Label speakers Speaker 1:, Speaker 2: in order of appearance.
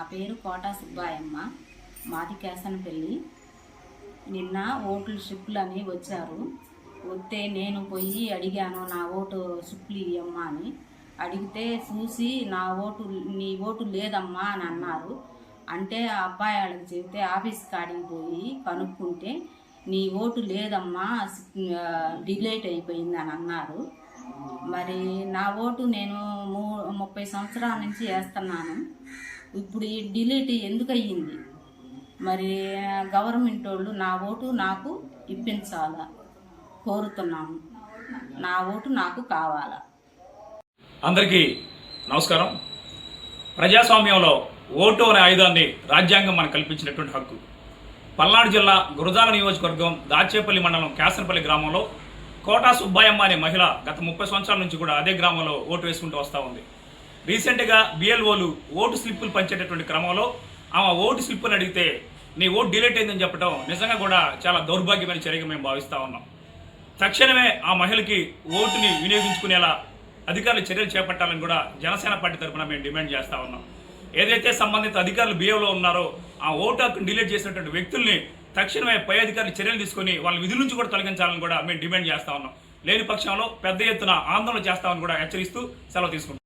Speaker 1: నా పేరు కోటా సుబ్బాయమ్మ. మాది కేసనపల్లి. నిన్న ఓట్లు షిప్లు అని వచ్చారు. వస్తే నేను పోయి అడిగాను నా ఓటు షిప్లు ఇవ్వమ్మా అని. అడిగితే చూసి నా ఓటు నీ ఓటు లేదమ్మా అని అన్నారు. అంటే ఆ అబ్బాయి వాళ్ళకి చెబితే ఆఫీస్ కాడికి పోయి కనుక్కుంటే నీ ఓటు లేదమ్మా డిలేట్ అయిపోయింది అని అన్నారు. మరి నా ఓటు నేను మూ ముప్పై సంవత్సరాల నుంచి వేస్తున్నాను. ఇప్పుడు ఈ డిలీట్ ఎందుకు అయ్యింది మరి గవర్నమెంట్ వాళ్ళు నా ఓటు నాకు ఇప్పించాలా? కోరుతున్నాను నా ఓటు నాకు కావాలా?
Speaker 2: అందరికీ నమస్కారం. ప్రజాస్వామ్యంలో ఓటు అనే ఆయుధాన్ని రాజ్యాంగం మనకు కల్పించినటువంటి హక్కు. పల్నాడు జిల్లా గురజాల నియోజకవర్గం దాచేపల్లి మండలం కేసరపల్లి గ్రామంలో కోటా సుబ్బాయమ్మ అనే మహిళ గత ముప్పై సంవత్సరాల నుంచి కూడా అదే గ్రామంలో ఓటు వేసుకుంటూ వస్తూ ఉంది. రీసెంట్గా బిఎల్ఓలు ఓటు స్లిప్పులు పంచేటటువంటి క్రమంలో ఆమె ఓటు స్లిప్పులు అడిగితే నీ ఓటు డిలీట్ అయిందని చెప్పడం నిజంగా కూడా చాలా దౌర్భాగ్యమైన చర్యగా మేము భావిస్తూ ఉన్నాం. తక్షణమే ఆ మహిళకి ఓటుని వినియోగించుకునేలా అధికారులు చర్యలు చేపట్టాలని కూడా జనసేన పార్టీ తరఫున మేము డిమాండ్ చేస్తా ఉన్నాం. ఏదైతే సంబంధిత అధికారులు బిఏలో ఉన్నారో ఆ ఓటు హక్కును డిలీట్ చేసినటువంటి వ్యక్తుల్ని తక్షణమే పై అధికారులు చర్యలు తీసుకొని వాళ్ళ విధుల నుంచి కూడా తొలగించాలని కూడా మేము డిమాండ్ చేస్తా ఉన్నాం. లేని పక్షంలో పెద్ద ఎత్తున ఆందోళన చేస్తామని కూడా హెచ్చరిస్తూ సెలవు తీసుకుంటాం